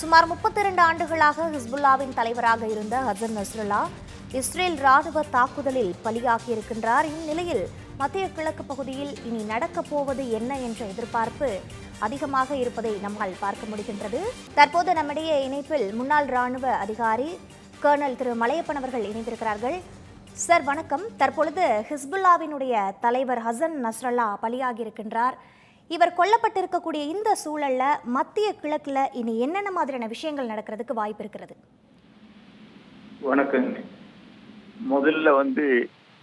சுமார் முப்பத்தி இரண்டு ஆண்டுகளாக ஹிஸ்புல்லாவின் தலைவராக இருந்த ஹசன் நஸ்ருல்லா இஸ்ரேல் ராணுவ தாக்குதலில் பலியாகியிருக்கின்றார். இந்நிலையில் மத்திய கிழக்கு பகுதியில் இனி நடக்கப் போவது என்ன என்ற எதிர்பார்ப்பு அதிகமாக இருப்பதை நம்மால் பார்க்க முடிகின்றது. தற்போது நம்மிடையே இணைப்பில் முன்னாள் ராணுவ அதிகாரி கர்னல் திரு. மலையப்பன் அவர்கள் இணைந்திருக்கிறார்கள். சார் வணக்கம். தற்பொழுது ஹிஸ்புல்லாவினுடைய தலைவர் ஹசன் நஸ்ரல்லா பலியாகியிருக்கின்றார். இவர் கொல்லப்பட்டிருக்கக்கூடிய இந்த சூழலில் மத்திய கிழக்கில் இனி என்னென்ன மாதிரியான விஷயங்கள் நடக்கிறதுக்கு வாய்ப்பு இருக்கிறது? வணக்கங்க. முதல்ல வந்து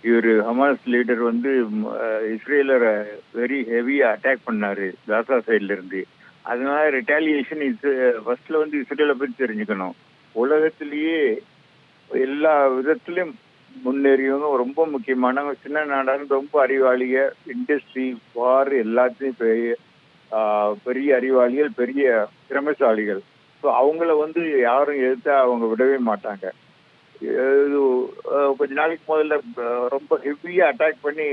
இவர் ஹமாஸ் லீடர் வந்து இஸ்ரேலரை வெரி ஹெவியாக அட்டாக் பண்ணாரு காசா சைட்லேருந்து அதனால ரிட்டாலியேஷன் ஃபர்ஸ்ட்ல வந்து இஸ்ரேலை பற்றி தெரிஞ்சுக்கணும். உலகத்திலேயே எல்லா விதத்திலும் முன்னேறியவங்க ரொம்ப முக்கியமானவங்க சின்ன நாடான ரொம்ப அறிவாளிக இண்டஸ்ட்ரி வார் எல்லாத்தையும் பெரிய பெரிய அறிவாளிகள் பெரிய திறமைசாலிகள். ஸோ அவங்கள வந்து யாரும் எதிர்த்தா அவங்க விடவே மாட்டாங்க. இது கொஞ்ச நாளைக்கு முதல்ல ரொம்ப ஹெவியாக அட்டாக் பண்ணி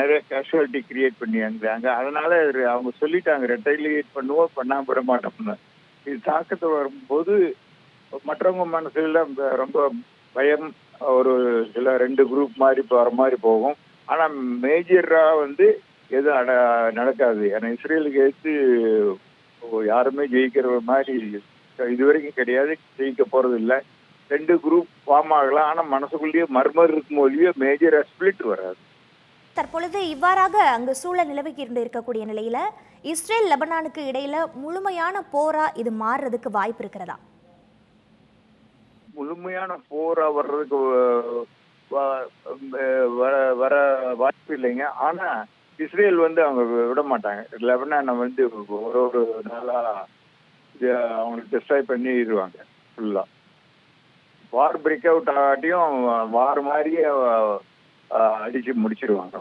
நிறைய கேஷுவாலிட்டி கிரியேட் பண்ணியாங்க அதனால அவங்க சொல்லிட்டாங்க ரெட்டைலியேட் பண்ணுவோம் பண்ணாம விட மாட்டோம்னு. இது தாக்கத்தை வரும்போது மற்றவங்க மனசுல ரொம்ப பயம் ஒரு ரெண்டு குரூப் மாதிரி போற மாதிரி போகும். ஆனா மேஜரா வந்து எதுவும் அட- நடக்காது. ஏன்னா இஸ்ரேலுக்கு எடுத்து யாருமே ஜெயிக்கிற மாதிரி இதுவரைக்கும் கிடையாது. ஜெயிக்க போறது இல்ல ரெண்டு குரூப் ஃபார்ம் ஆகலாம். ஆனா மனசுக்குள்ளேயே மர்மர் இருக்கும் ஒழிய மேஜரா ஸ்பிளிட் வராது. தற்பொழுது இவ்வாறாக அங்கு சூழல் நிலவிக்கு இருந்து இருக்கக்கூடிய நிலையில இஸ்ரேல் லெபனானுக்கு இடையில முழுமையான போரா இது மாறுறதுக்கு வாய்ப்பு இருக்கிறதா? முழுமையான போரா வர்றதுக்கு வ- வ- வர வர வாய்ப்பு இல்லைங்க. ஆனா இஸ்ரேல் வந்து அவங்க விட மாட்டாங்க. லெபனானை வந்து ஒரு ஒரு நாளா அவங்களுக்கு டிஸ்ட்ராய் பண்ணிடுவாங்க ஃபுல்லா வார் பிரேக் அவுட் ஆகாட்டியும் வார் மாதிரியே அடிச்சு முடிச்சிருவாங்க.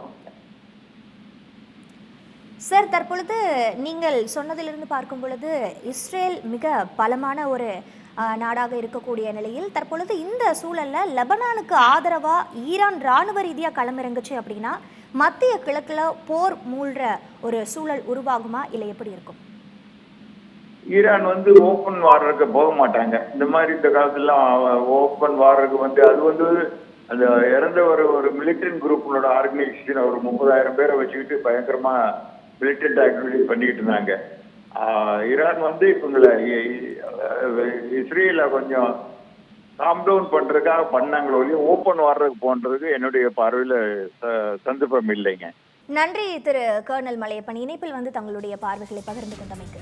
சார் தற்பொழுது நீங்கள் சொன்னதிலிருந்து பார்க்கும் பொழுது இஸ்ரேல் மிக பலமான ஒரு நாடாக இருக்கக்கூடிய நிலையில் தற்பொழுது இந்த சூழலில் லெபனானுக்கு ஆதரவாக ஈரான் ராணுவ ரீதியாக களமிறங்குச்சு அப்படின்னா மத்திய கிழக்கில் போர் மூழ்கிற ஒரு சூழல் உருவாகுமா இல்லை எப்படி இருக்கும்? ஈரான் வந்து ஓப்பன் வார்றதுக்கு போக மாட்டாங்க. இந்த மாதிரி இந்த காலத்துல ஓப்பன் வார்றதுக்கு வந்து அது வந்து அந்த இறந்த ஒரு ஒரு மிலிட்டன்ட் குரூப்னோட ஆர்கனைசேஷன் ஒரு முப்பதாயிரம் பேரை வச்சுக்கிட்டு பயங்கரமா மிலிட்டன்ட் ஆக்டிவிட்டி பண்ணிக்கிட்டு இருந்தாங்க. ஈரான் வந்து இவங்களை இஸ்ரேல கொஞ்சம் காம் டவுன் பண்றதுக்காக பண்ணாங்களோ இல்லையோ ஓப்பன் வார்றதுக்கு போன்றதுக்கு என்னுடைய பார்வையில ச- சந்தர்ப்பம் இல்லைங்க. நன்றி திரு கர்னல் மலையப்பன். இணைப்பில் வந்து தங்களுடைய பார்வைகளை பகிர்ந்து கொண்டமைக்கு.